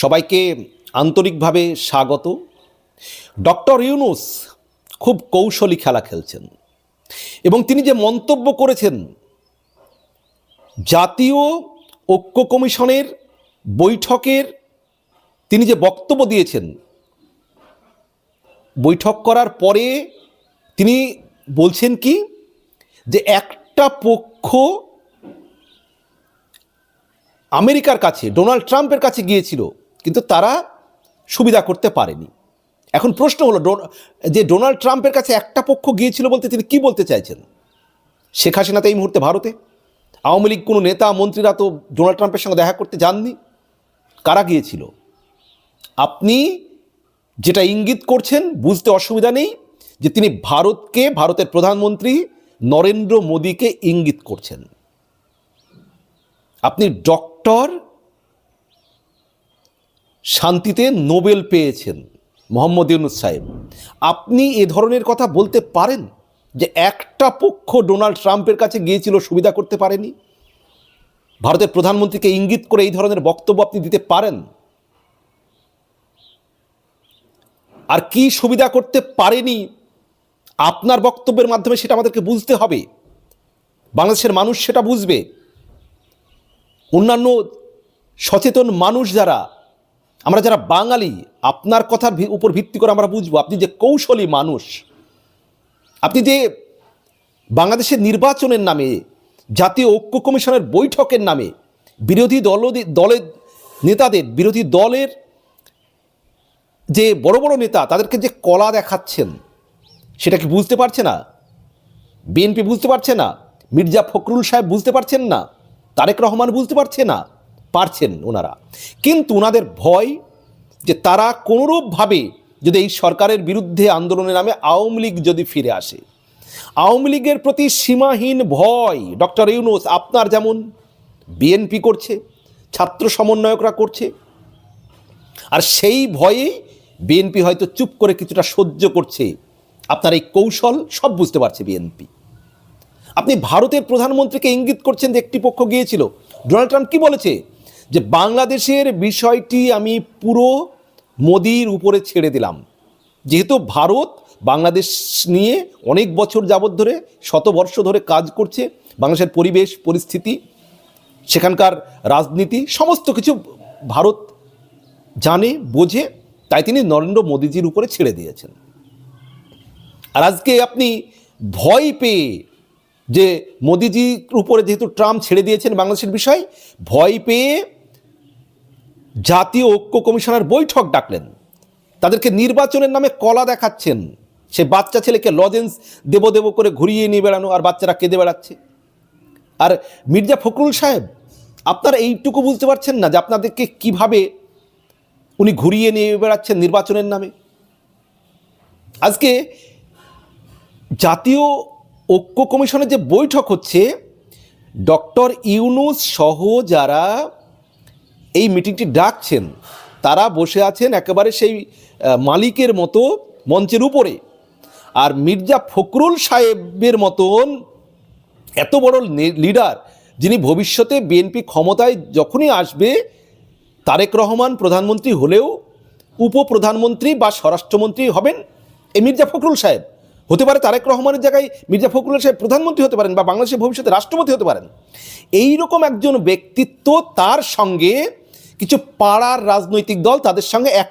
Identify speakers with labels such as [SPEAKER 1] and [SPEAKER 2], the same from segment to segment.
[SPEAKER 1] সবাইকে আন্তরিকভাবে স্বাগত। ডক্টর ইউনুস খুব কৌশলী খেলা খেলছেন এবং তিনি যে মন্তব্য করেছেন জাতীয় ঐক্য কমিশনের বৈঠকের তিনি যে বক্তব্য দিয়েছেন, বৈঠক করার পরে তিনি বলছেন কি যে একটা পক্ষ আমেরিকার কাছে, ডোনাল্ড ট্রাম্পের কাছে গিয়েছিল কিন্তু তারা সুবিধা করতে পারেনি। এখন প্রশ্ন হলো যে ডোনাল্ড ট্রাম্পের কাছে একটা পক্ষ গিয়েছিল বলতে তিনি কি বলতে চাইছেন? শেখ হাসিনা তো এই মুহূর্তে ভারতে। আওয়ামী লীগ কোনো নেতা, মন্ত্রীরা তো ডোনাল্ড ট্রাম্পের সঙ্গে দেখা করতে যাননি। কারা গিয়েছিল? আপনি যেটা ইঙ্গিত করছেন, বুঝতে অসুবিধা নেই যে তিনি ভারতকে, ভারতের প্রধানমন্ত্রী নরেন্দ্র মোদীকে ইঙ্গিত করছেন। আপনি ডক্টর শান্তিতে নোবেল পেয়েছেন মোহাম্মদ ইউনুস সাহেব। আপনি এ ধরনের কথা বলতে পারেন যে একটা পক্ষ ডোনাল্ড ট্রাম্পের কাছে গিয়েছিল সুবিধা করতে পারেনি? ভারতের প্রধানমন্ত্রীকে ইঙ্গিত করে এই ধরনের বক্তব্য আপনি দিতে পারেন? আর কি সুবিধা করতে পারেনি? আপনার বক্তব্যের মাধ্যমে সেটা আমাদেরকে বুঝতে হবে। বাংলাদেশের মানুষ সেটা বুঝবে। অন্যান্য সচেতন মানুষ যারা আমরা যারা বাঙালি, আপনার কথার উপর ভিত্তি করে আমরা বুঝব, আপনি যে কৌশলী মানুষ, আপনি যে বাংলাদেশের নির্বাচনের নামে, জাতীয় ঐক্য কমিশনের বৈঠকের নামে, বিরোধী দল দলের নেতাদের, বিরোধী দলের যে বড় বড় নেতা, তাদেরকে যে কলা দেখাচ্ছেন, সেটা কি বুঝতে পারছে না? বিএনপি বুঝতে পারছে না? মির্জা ফখরুল সাহেব বুঝতে পারছেন না? তারেক রহমান বুঝতে পারছে না? পারছেন ওনারা। কিন্তু ওনাদের ভয় যে তারা কোনোরূপভাবে যদি এই সরকারের বিরুদ্ধে আন্দোলনের নামে আওয়ামী লীগ যদি ফিরে আসে, আওয়ামী লীগের প্রতি সীমাহীন ভয়, ডক্টর ইউনুস, আপনার যেমন বিএনপি করছে, ছাত্র সমন্বয়করা করছে, আর সেই ভয়েই বিএনপি হয়তো চুপ করে কিছুটা সহ্য করছে। আপনার এই কৌশল সব বুঝতে পারছে বিএনপি। আপনি ভারতের প্রধানমন্ত্রীকে ইঙ্গিত করছেন যে একটি পক্ষ গিয়েছিল। ডোনাল্ড ট্রাম্প কী বলেছে? যে বাংলাদেশের বিষয়টি আমি পুরো মোদির উপরে ছেড়ে দিলাম। যেহেতু ভারত বাংলাদেশ নিয়ে অনেক বছর যাবৎ ধরে, শত বর্ষ ধরে কাজ করছে, বাংলাদেশের পরিবেশ, পরিস্থিতি, সেখানকার রাজনীতি, সমস্ত কিছু ভারত জানে, বোঝে, তাই তিনি নরেন্দ্র মোদীজির উপরে ছেড়ে দিয়েছেন। আর আজকে আপনি ভয় পেয়ে যে মোদিজির উপরে যেহেতু ট্রাম্প ছেড়ে দিয়েছেন বাংলাদেশের বিষয়, ভয় পেয়ে জাতীয় ঐক্য কমিশনের বৈঠক ডাকলেন। তাদেরকে নির্বাচনের নামে কলা দেখাচ্ছেন। সে বাচ্চা ছেলেকে লজেন্স দেব দেব করে ঘুরিয়ে নিয়ে বেড়ানো আর বাচ্চারা কেঁদে বেড়াচ্ছে। আর মির্জা ফখরুল সাহেব, আপনারা এইটুকু বুঝতে পারছেন না যে আপনাদেরকে কীভাবে উনি ঘুরিয়ে নিয়ে বেড়াচ্ছেন নির্বাচনের নামে? আজকে জাতীয় ঐক্য কমিশনের যে বৈঠক হচ্ছে, ডক্টর ইউনুস সহ যারা এই মিটিংটি ডাকছেন। তারা বসে আছেন একেবারে সেই মালিকের মতো মঞ্চের উপরে। আর মির্জা ফখরুল সাহেবের মতন এত বড় লিডার, যিনি ভবিষ্যতে বিএনপি ক্ষমতায় যখনই আসবে, তারেক রহমান প্রধানমন্ত্রী হলেও উপপ্রধানমন্ত্রী বা স্বরাষ্ট্রমন্ত্রী হবেন এই মির্জা ফখরুল সাহেব। হতে পারে তারেক রহমানের জায়গায় মির্জা ফখরুল সাহেব প্রধানমন্ত্রী হতে পারেন বা বাংলাদেশের ভবিষ্যতে রাষ্ট্রপতি হতে পারেন। এই রকম একজন ব্যক্তিত্ব তার সঙ্গে কিছু পাড়ার রাজনৈতিক দল তাদের সঙ্গে এক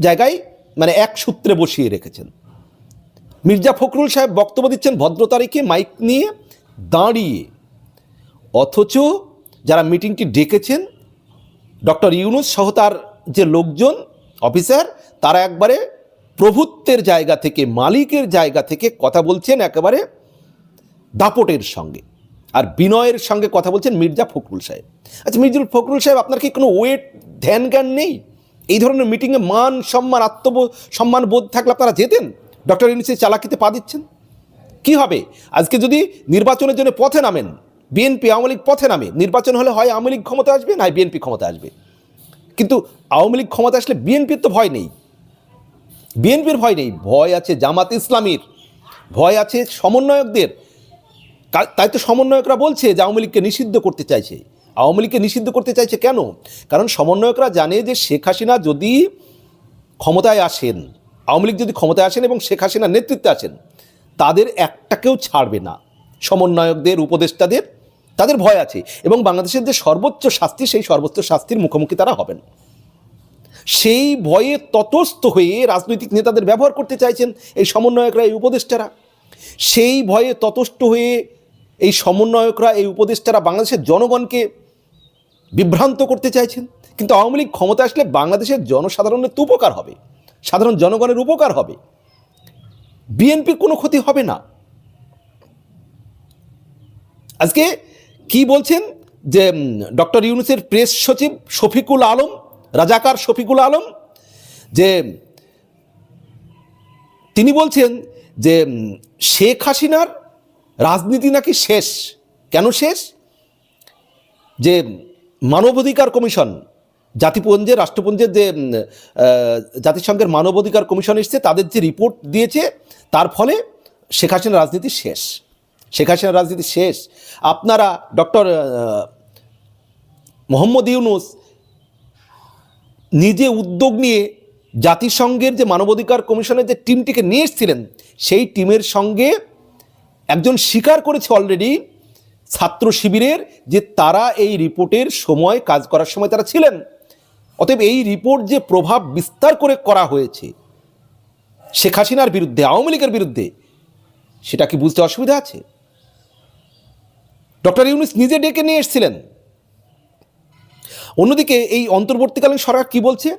[SPEAKER 1] জায়গায় মানে এক সূত্রে বসিয়ে রেখেছেন। মির্জা ফখরুল সাহেব বক্তব্য দিচ্ছেন ভদ্র তারিখে মাইক নিয়ে দাঁড়িয়ে। অথচ যারা মিটিংটি ডেকেছেন, ডক্টর ইউনুস সহ তার যে লোকজন, অফিসার, তারা একবারে প্রভুত্বের জায়গা থেকে, মালিকের জায়গা থেকে কথা বলছেন একেবারে দাপটের সঙ্গে। আর বিনয়ের সঙ্গে কথা বলছেন মির্জা ফখরুল সাহেব। আচ্ছা মির্জুল ফখরুল সাহেব, আপনার কি কোনো ওয়েট ধ্যান জ্ঞান নেই? এই ধরনের মিটিংয়ে মান সম্মান আত্মবোধ সম্মান বোধ থাকলে আপনারা যেতেন? ডক্টর ইউনুসের চালাকিতে পা দিচ্ছেন? কি হবে? আজকে যদি নির্বাচনের জন্য পথে নামেন বিএনপি আওয়ামী লীগ পথে নামে, নির্বাচন হলে হয় আওয়ামী লীগ ক্ষমতা আসবে না বিএনপি ক্ষমতা আসবে? কিন্তু আওয়ামী লীগ ক্ষমতা আসলে বিএনপির তো ভয় নেই। বিএনপির ভয় নেই। ভয় আছে জামাত ইসলামীর। ভয় আছে সমন্বয়কদের। তাই তো সমন্বয়করা বলছে যে আওয়ামী লীগকে নিষিদ্ধ করতে চাইছে। আওয়ামী লীগকে নিষিদ্ধ করতে চাইছে কেন? কারণ সমন্বয়করা জানে যে শেখ হাসিনা যদি ক্ষমতায় আসেন, আওয়ামী লীগ যদি ক্ষমতায় আসেন এবং শেখ হাসিনার নেতৃত্বে আসেন, তাদের একটাকেও ছাড়বে না। সমন্বয়কদের, উপদেষ্টাদের, তাদের ভয় আছে এবং বাংলাদেশের যে সর্বোচ্চ শাস্তি, সেই সর্বোচ্চ শাস্তির মুখোমুখি তারা হবেন। সেই ভয়ে ততস্থ হয়ে রাজনৈতিক নেতাদের ব্যবহার করতে চাইছেন এই সমন্বয়করা, এই উপদেষ্টারা। সেই ভয়ে ততস্থ হয়ে এই সমন্বয়করা, এই উপদেষ্টারা বাংলাদেশের জনগণকে বিভ্রান্ত করতে চাইছেন। কিন্তু আওয়ামী লীগ ক্ষমতা আসলে বাংলাদেশের জনসাধারণের তো উপকার হবে। সাধারণ জনগণের উপকার হবে। বিএনপির কোনো ক্ষতি হবে না। আজকে কি বলছেন? যে ডক্টর ইউনুসের প্রেস সচিব শফিকুল আলম, রাজাকার শফিকুল আলম, যে, তিনি বলছেন যে শেখ হাসিনার রাজনীতি নাকি শেষ? কেন শেষ? যে মানবাধিকার কমিশন, জাতিপুঞ্জের, রাষ্ট্রপুঞ্জের যে জাতিসংঘের মানবাধিকার কমিশন এসছে, তাদের যে রিপোর্ট দিয়েছে, তার ফলে শেখ হাসিনার রাজনীতি শেষ। শেখ হাসিনার রাজনীতি শেষ। আপনারা ডক্টর মোহাম্মদ ইউনুস নিজে উদ্যোগ নিয়ে জাতিসংঘের যে মানবাধিকার কমিশনের যে টিমটিকে নিয়ে এসেছিলেন, সেই টিমের সঙ্গে একজন স্বীকার করেছে অলরেডি ছাত্র শিবিরের যে তারা এই রিপোর্টের সময়, কাজ করার সময় তারা ছিলেন। অতএব এই রিপোর্ট যে প্রভাব বিস্তার করে করা হয়েছে, শেখ হাসিনার বিরুদ্ধে, আওয়ামী লীগের বিরুদ্ধে, সেটা কি বুঝতে অসুবিধা আছে? ডক্টর ইউনুস নিজে ডেকে নিয়ে এসেছিলেন। অন্যদিকে এই অন্তর্বর্তীকালীন সরকার কি বলছে?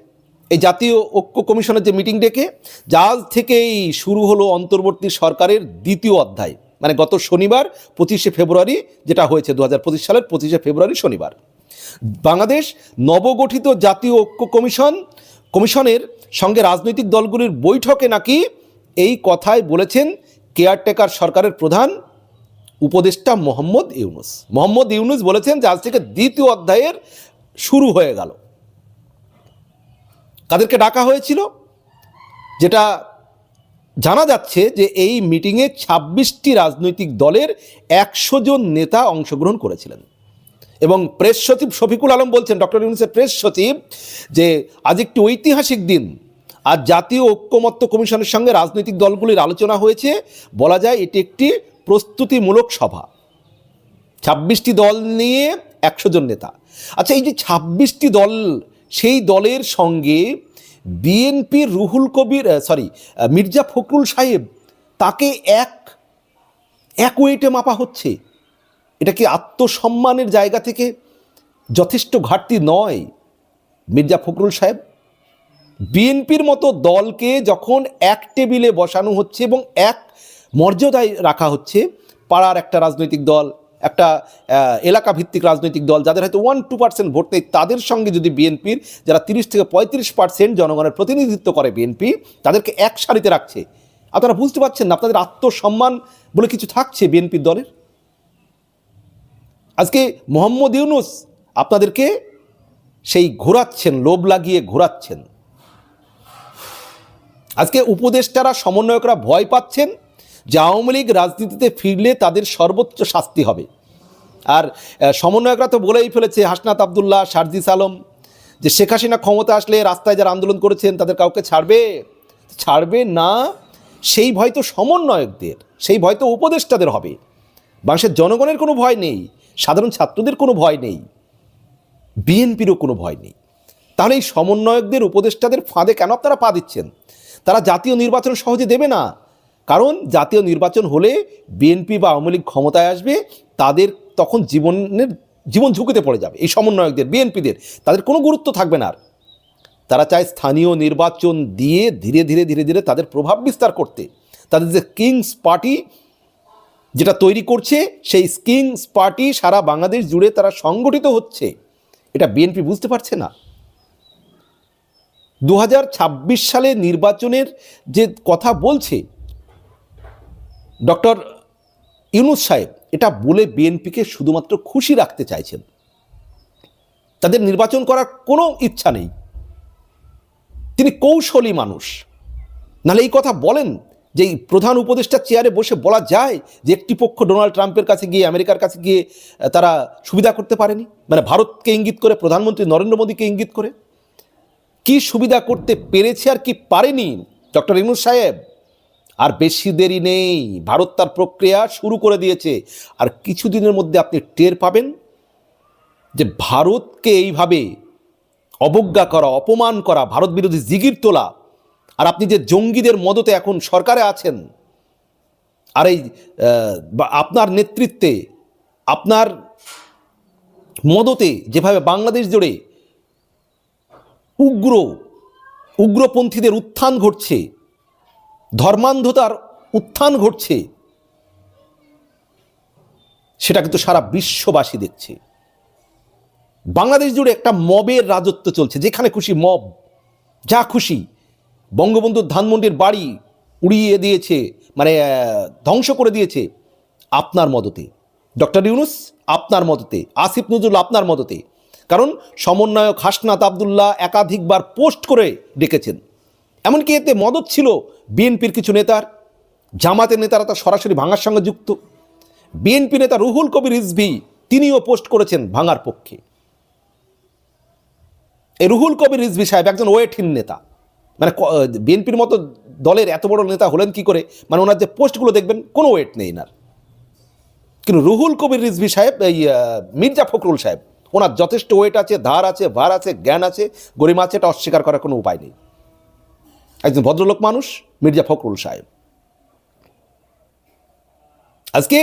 [SPEAKER 1] এই জাতীয় ঐক্য কমিশনের যে মিটিং ডেকে জাজ থেকেই শুরু হলো অন্তর্বর্তী সরকারের দ্বিতীয় অধ্যায়। মানে গত শনিবার পঁচিশে ফেব্রুয়ারি যেটা হয়েছে দু হাজার পঁচিশ সালের পঁচিশে ফেব্রুয়ারি শনিবার। বাংলাদেশ নবগঠিত জাতীয় ঐক্য কমিশন, কমিশনের সঙ্গে রাজনৈতিক দলগুলির বৈঠকে নাকি এই কথাই বলেছেন কেয়ারটেকার সরকারের প্রধান উপদেষ্টা মোহাম্মদ ইউনুস। মোহাম্মদ ইউনুস বলেছেন যে আজ থেকে দ্বিতীয় অধ্যায়ের শুরু হয়ে গেল। কাদেরকে ডাকা হয়েছিল? যেটা জানা যাচ্ছে যে এই মিটিংয়ে ছাব্বিশটি রাজনৈতিক দলের একশো জন নেতা অংশগ্রহণ করেছিলেন। এবং প্রেস সচিব শফিকুল আলম বলছেন, ডক্টর ইউনুসের প্রেস সচিব, যে আজ একটি ঐতিহাসিক দিন। আর জাতীয় ঐক্যমত্য কমিশনের সঙ্গে রাজনৈতিক দলগুলির আলোচনা হয়েছে। বলা যায় এটি একটি প্রস্তুতিমূলক সভা। ছাব্বিশটি দল নিয়ে একশো জন নেতা। আচ্ছা এই যে ছাব্বিশটি দল, সেই দলের সঙ্গে বিএনপির রুহুল কবির সরি মির্জা ফখরুল সাহেব, তাকে এক এক ওয়েটে মাপা হচ্ছে। এটা কি আত্মসম্মানের জায়গা থেকে যথেষ্ট ঘাটতি নয়? মির্জা ফখরুল সাহেব বিএনপির মতো দলকে যখন এক টেবিলে বসানো হচ্ছে এবং এক মর্যাদায় রাখা হচ্ছে, পাড়ার একটা রাজনৈতিক দল একটা এলাকা ভিত্তিক রাজনৈতিক দল যাদের হয়তো ওয়ান টু পার্সেন্ট ভোট নেই, তাদের সঙ্গে যদি বিএনপির যারা তিরিশ থেকে পঁয়ত্রিশ পার্সেন্ট জনগণের প্রতিনিধিত্ব করে বিএনপি, তাদেরকে এক সারিতে রাখছে। আপনারা বুঝতে পারছেন না, আপনাদের আত্মসম্মান বলে কিছু থাকছে বিএনপির দলের? আজকে মোহাম্মদ ইউনুস আপনাদেরকে সেই ঘোরাচ্ছেন, লোভ লাগিয়ে ঘোরাচ্ছেন। আজকে উপদেষ্টারা, সমন্বয়করা ভয় পাচ্ছেন যে আওয়ামী লীগ রাজনীতিতে ফিরলে তাদের সর্বোচ্চ শাস্তি হবে। আর সমন্বয়করা তো বলেই ফেলেছে, হাসনাত আবদুল্লাহ শারজিস আলম যে শেখ হাসিনা ক্ষমতা আসলে রাস্তায় যারা আন্দোলন করেছেন তাদের কাউকে ছাড়বে? ছাড়বে না। সেই ভয় তো সমন্বয়কদের, সেই ভয় তো উপদেষ্টাদের হবে। বাংলাদেশের জনগণের কোনো ভয় নেই, সাধারণ ছাত্রদের কোনো ভয় নেই, বিএনপিরও কোনো ভয় নেই। তাহলে এই সমন্বয়কদের, উপদেষ্টাদের ফাঁদে কেন আপনারা পা দিচ্ছেন? তারা জাতীয় নির্বাচন সহজে দেবে না। কারণ জাতীয় নির্বাচন হলে বিএনপি বা আওয়ামী লীগ ক্ষমতায় আসবে, তাদের তখন জীবনের, জীবন ঝুঁকিতে পড়ে যাবে। এই সমন্বয়কদের, বিএনপিদের, তাদের কোনো গুরুত্ব থাকবে না আর। তারা চায় স্থানীয় নির্বাচন দিয়ে ধীরে ধীরে ধীরে ধীরে তাদের প্রভাব বিস্তার করতে। তাদের যে কিংস পার্টি যেটা তৈরি করছে, সেই কিংস পার্টি সারা বাংলাদেশ জুড়ে তারা সংগঠিত হচ্ছে। এটা বিএনপি বুঝতে পারছে না। দু হাজার ছাব্বিশ সালে নির্বাচনের যে কথা বলছে, ডক্টর ইউনুস সাহেব এটা বলে বিএনপিকে শুধুমাত্র খুশি রাখতে চাইছেন। তাদের নির্বাচন করার কোনো ইচ্ছা নেই। তিনি কৌশলী মানুষ। নাহলে এই কথা বলেন যে এই প্রধান উপদেষ্টা চেয়ারে বসে বলা যায় যে একটি পক্ষ ডোনাল্ড ট্রাম্পের কাছে গিয়ে, আমেরিকার কাছে গিয়ে তারা সুবিধা করতে পারেনি। মানে ভারতকে ইঙ্গিত করে, প্রধানমন্ত্রী নরেন্দ্র মোদীকে ইঙ্গিত করে। কি সুবিধা করতে পেরেছে আর কি পারেনি ডক্টর ইনুস সাহেব? আর বেশি দেরি নেই। ভারত তার প্রক্রিয়া শুরু করে দিয়েছে। আর কিছুদিনের মধ্যে আপনি টের পাবেন যে ভারতকে এইভাবে অবজ্ঞা করা, অপমান করা, ভারত বিরোধী জিগির তোলা, আর আপনি যে জঙ্গিদের মদতে এখন সরকারে আছেন, আর এই আপনার নেতৃত্বে, আপনার মদতে যেভাবে বাংলাদেশ জুড়ে উগ্র, উগ্রপন্থীদের উত্থান ঘটছে ধর্মান্ধতার উত্থান ঘটছে, সেটা কিন্তু সারা বিশ্ববাসী দেখছে। বাংলাদেশ জুড়ে একটা মবের রাজত্ব চলছে, যেখানে খুশি মব, যা খুশি। বঙ্গবন্ধুর ধানমন্ডির বাড়ি উড়িয়ে দিয়েছে মানে ধ্বংস করে দিয়েছে আপনার মদতে। ডক্টর ইউনুস, আপনার মদতে। আসিফ নজরুল, আপনার মদতে। কারণ সমন্বয়ক হাসনাত আবদুল্লাহ একাধিকবার পোস্ট করে ডেকেছেন। এমনকি এতে মদত ছিল বিএনপির কিছু নেতার, জামাতের নেতারা তার সরাসরি ভাঙার সঙ্গে যুক্ত। বিএনপি নেতা রুহুল কবির রিজভি, তিনিও পোস্ট করেছেন ভাঙার পক্ষে। এই রুহুল কবির রিজভি সাহেব একজন ওয়েটহীন নেতা। মানে বিএনপির মতো দলের এত বড় নেতা হলেন কি করে? মানে ওনার যে পোস্টগুলো দেখবেন, কোনো ওয়েট নেই না কিন্তু রুহুল কবির রিজভি সাহেব, এই মির্জা ফখরুল সাহেব, ওনার যথেষ্ট ওয়েট আছে, ধার আছে, ভার আছে, জ্ঞান আছে, গরিমা আছে, এটা অস্বীকার করার কোনো উপায় নেই। একজন ভদ্রলোক মানুষ, মির্জা ফখরুল সাহেব। আজকে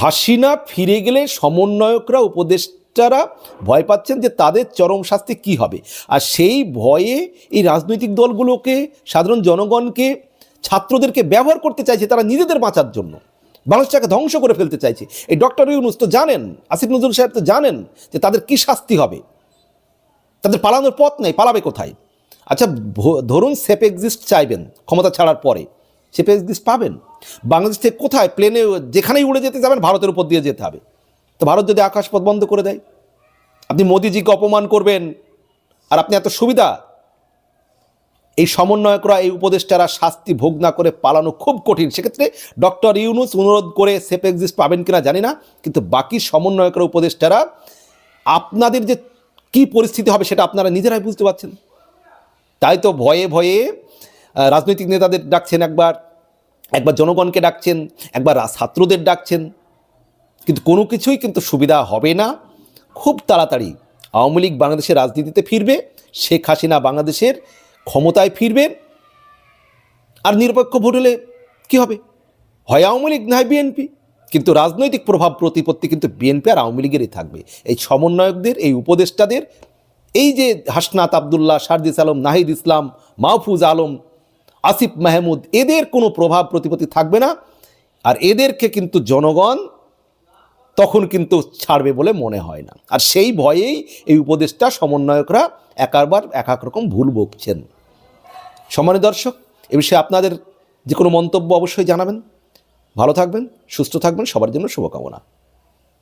[SPEAKER 1] হাসিনা ফিরে গেলে সমন্বয়করা, উপদেষ্টারা ভয় পাচ্ছেন যে তাদের চরম শাস্তি কি হবে। আর সেই ভয়ে এই রাজনৈতিক দলগুলোকে, সাধারণ জনগণকে, ছাত্রদেরকে ব্যবহার করতে চাইছে তারা নিজেদের বাঁচার জন্য। বাংলাদেশটাকে ধ্বংস করে ফেলতে চাইছে। এই ডক্টর ইউনুস তো জানেন, আসিফ নজরুল সাহেব তো জানেন যে তাদের কি শাস্তি হবে। তাদের পালানোর পথ নেই, পালাবে কোথায়? আচ্ছা ধরুন সেফ এক্সিস্ট চাইবেন ক্ষমতা ছাড়ার পরে। সেফ এক্সিস্ট পাবেন। বাংলাদেশ থেকে কোথায়? প্লেনে যেখানেই উড়ে যেতে যাবেন, ভারতের উপর দিয়ে যেতে হবে। তো ভারত যদি আকাশপথ বন্ধ করে দেয়, আপনি মোদিজিকে অপমান করবেন, আর আপনি এত সুবিধা। এই সমন্বয়করা, এই উপদেষ্টারা শাস্তি ভোগ না করে পালানো খুব কঠিন। সেক্ষেত্রে ডক্টর ইউনুস অনুরোধ করে সেফ এক্সিস্ট পাবেন কিনা জানি না, কিন্তু বাকি সমন্বয়করা, উপদেষ্টারা, আপনাদের যে কি পরিস্থিতি হবে সেটা আপনারা নিজেরাই বুঝতে পারছেন। তাই তো ভয়ে ভয়ে রাজনৈতিক নেতাদের ডাকছেন একবার একবার জনগণকে ডাকছেন, একবার ছাত্রদের ডাকছেন। কিন্তু কোনো কিছুই কিন্তু সুবিধা হবে না। খুব তাড়াতাড়ি আওয়ামী লীগ বাংলাদেশের রাজনীতিতে ফিরবে, শেখ হাসিনা বাংলাদেশের ক্ষমতায় ফিরবেন আর নিরপেক্ষ ভোট হলে কী হবে? হয় আওয়ামী লীগ না হয় বিএনপি? কিন্তু রাজনৈতিক প্রভাব প্রতিপত্তি কিন্তু বিএনপি আর আওয়ামী লীগেরই থাকবে। এই সমন্বয়কদের, এই উপদেষ্টাদের এই যে হাসনাত আবদুল্লাহ, শারদিস আলম, নাহিদ ইসলাম, মাহফুজ আলম, আসিফ মাহমুদ, এদের কোনো প্রভাব প্রতিপত্তি থাকবে না। আর এদেরকে কিন্তু জনগণ তখন কিন্তু ছাড়বে বলে মনে হয় না। আর সেই ভয়েই এই উপদেশটা সমন্বয়করা একারবার এক এক রকম ভুল বকছেন। সম্মানিত দর্শক, এ বিষয়ে আপনাদের যে কোনো মন্তব্য অবশ্যই জানাবেন। ভালো থাকবেন, সুস্থ থাকবেন, সবার জন্য শুভকামনা।